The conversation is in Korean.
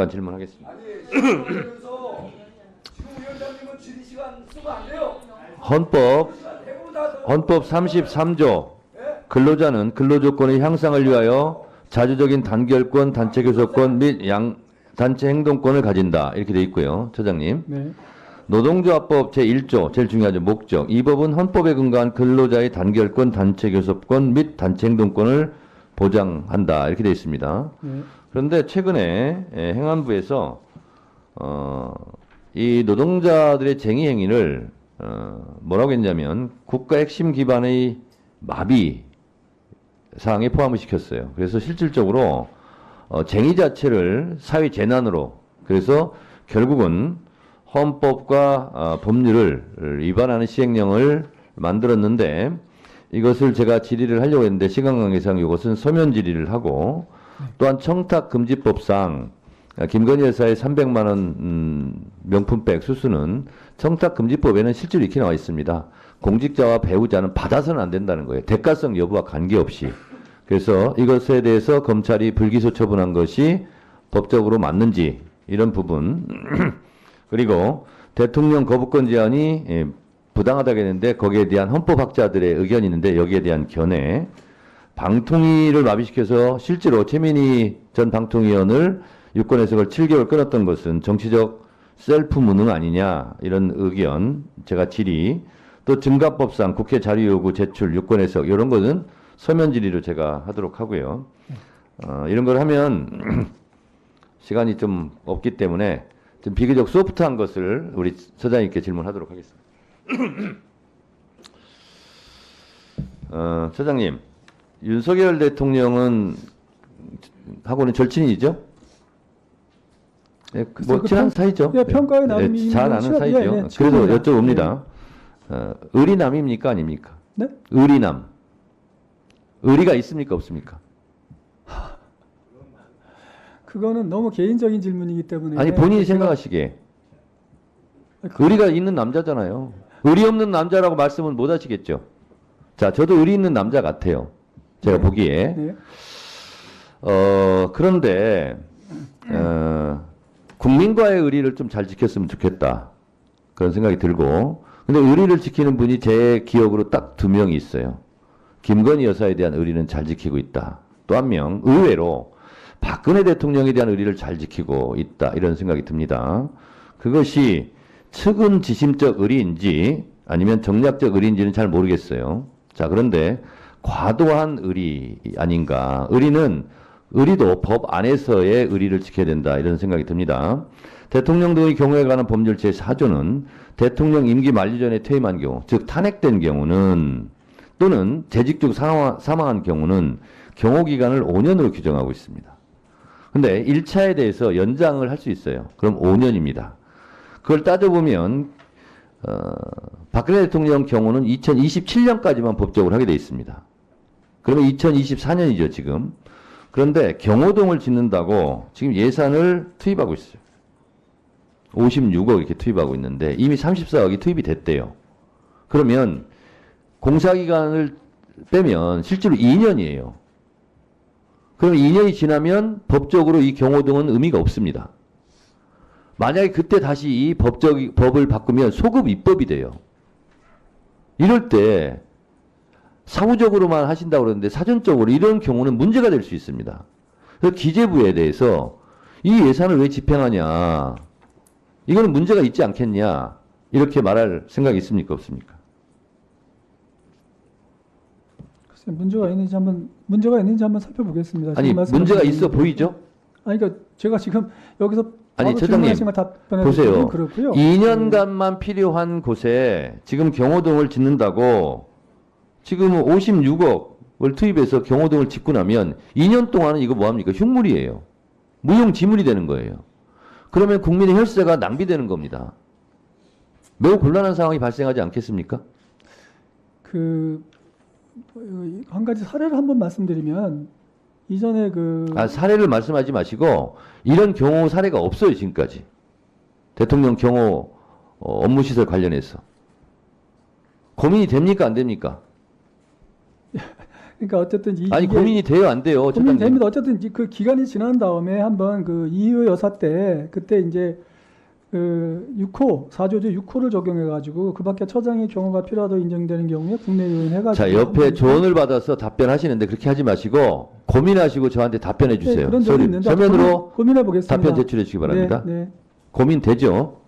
장관 질문하겠습니다. 헌법. 헌법 33조 예? 근로자는 근로조건의 향상을 위하여 자주적인 단결권, 단체 교섭권 및 양 단체 행동권을 가진다 이렇게 돼 있고요, 처장님. 네. 노동조합법 제1조 제일 중요하죠 목적 이 법은 헌법에 근거한 근로자의 단결권, 단체 교섭권 및 단체 행동권을 보장한다 이렇게 돼 있습니다. 네. 그런데 최근에 예, 행안부에서 어, 이 노동자들의 쟁의 행위를 어, 뭐라고 했냐면 국가 핵심 기반의 마비 사항에 포함을 시켰어요. 그래서 실질적으로 어, 쟁의 자체를 사회 재난으로 그래서 결국은 헌법과 어, 법률을 위반하는 시행령을 만들었는데 이것을 제가 질의를 하려고 했는데 시간 관계상 이것은 서면 질의를 하고 또한 청탁금지법상 아, 김건희 여사의 300만 원 음, 명품백 수수는 청탁금지법에는 실제로 이렇게 나와 있습니다. 공직자와 배우자는 받아서는 안 된다는 거예요. 대가성 여부와 관계없이. 그래서 이것에 대해서 검찰이 불기소 처분한 것이 법적으로 맞는지 이런 부분 그리고 대통령 거부권 제한이 예, 부당하다고 했는데 거기에 대한 헌법학자들의 의견이 있는데 여기에 대한 견해 방통위를 마비시켜서 실제로 최민희 전 방통위원을 유권 해석을 7개월 끊었던 것은 정치적 셀프 무능 아니냐 이런 의견 제가 질의 또 증가법상 국회 자료 요구 제출 유권 해석 이런 거는 서면 질의로 제가 하도록 하고요. 어, 이런 걸 하면 시간이 좀 없기 때문에 좀 비교적 소프트한 것을 우리 서장님께 질문하도록 하겠습니다. 어, 서장님, 윤석열 대통령은 하고는 절친이죠? 예, 그, 뭐그 친한 평- 사이죠. 예, 평가의 나름이 예, 잘 아는 사이죠. 예, 예, 그래서. 여쭤봅니다. 어, 의리남입니까 아닙니까? 네? 의리남. 의리가 있습니까 없습니까? 그거는 너무 개인적인 질문이기 때문에 아니 본인이 생각하시기에 아니, 그- 의리가 있는 남자잖아요. 의리 없는 남자라고 말씀은 못 하시겠죠. 자, 저도 의리 있는 남자 같아요. 제가 네. 보기에. 네. 어, 그런데, 어, 국민과의 의리를 좀 잘 지켰으면 좋겠다. 그런 생각이 들고. 근데 의리를 지키는 분이 제 기억으로 딱 두 명이 있어요. 김건희 여사에 대한 의리는 잘 지키고 있다. 또 한 명, 의외로 박근혜 대통령에 대한 의리를 잘 지키고 있다. 이런 생각이 듭니다. 그것이 측은 지심적 의리인지 아니면 정략적 의리인지는 잘 모르겠어요. 자, 그런데 과도한 의리 아닌가. 의리는 의리도 법 안에서의 의리를 지켜야 된다. 이런 생각이 듭니다. 대통령 등의 경우에 관한 법률 제4조는 대통령 임기 만료 전에 퇴임한 경우, 즉 탄핵된 경우는 또는 재직 중 사망- 사망한 경우는 경호 기간을 5년으로 규정하고 있습니다. 근데 1차에 대해서 연장을 할 수 있어요. 그럼 5년입니다. 그걸 따져보면 어, 박근혜 대통령 경우는 2027년까지만 법적으로 하게 돼 있습니다. 그러면 2024년이죠, 지금. 그런데 경호동을 짓는다고 지금 예산을 투입하고 있어요. 56억 이렇게 투입하고 있는데 이미 34억이 투입이 됐대요. 그러면 공사기간을 빼면 실제로 2년이에요. 그럼 2년이 지나면 법적으로 이 경호동은 의미가 없습니다. 만약에 그때 다시 이 법적 법을 바꾸면 소급 입법이 돼요. 이럴 때 사후적으로만 하신다고 그러는데 사전적으로 이런 경우는 문제가 될 수 있습니다. 그래서 기재부에 대해서 이 예산을 왜 집행하냐? 이거는 문제가 있지 않겠냐? 이렇게 말할 생각이 있습니까? 없습니까? 글쎄, 문제가 있는지 한번 문제가 있는지 한번 살펴보겠습니다. 아니 문제가 있어. 보이죠? 아니 그러니까 제가 지금 여기서 아니, 처장님, 보세요. 드리면 그렇고요. 2년간만 필요한 곳에 지금 경호동을 짓는다고 지금 56억을 투입해서 경호동을 짓고 나면 2년 동안은 이거 뭐합니까? 흉물이에요. 무용지물이 되는 거예요. 그러면 국민의 혈세가 낭비되는 겁니다. 매우 곤란한 상황이 발생하지 않겠습니까? 그 한 가지 사례를 한번 말씀드리면 이전에 그 아, 사례를 말씀하지 마시고 이런 경호 사례가 없어요 지금까지 대통령 경호 어, 업무 시설 관련해서 고민이 됩니까 안 됩니까? 그러니까 어쨌든 이, 아니 고민이 돼요 안 돼요? 처장님? 고민됩니다. 어쨌든 이제 그 기간이 지난 다음에 한번 그 이유 여사 때 그때 이제 그 6호 4조제 6호를 적용해 가지고 그 밖에 처장의 경우가 필요하다고 인정되는 경우에 국내 요인 해가지고 자 옆에 조언을 받아서 답변하시는데 그렇게 하지 마시고 고민하시고 저한테 답변해 네, 주세요. 그런 점이 서류, 있는데 서면으로 고민, 해 보겠습니다. 답변 제출해 주시기 바랍니다. 네, 네. 고민 되죠?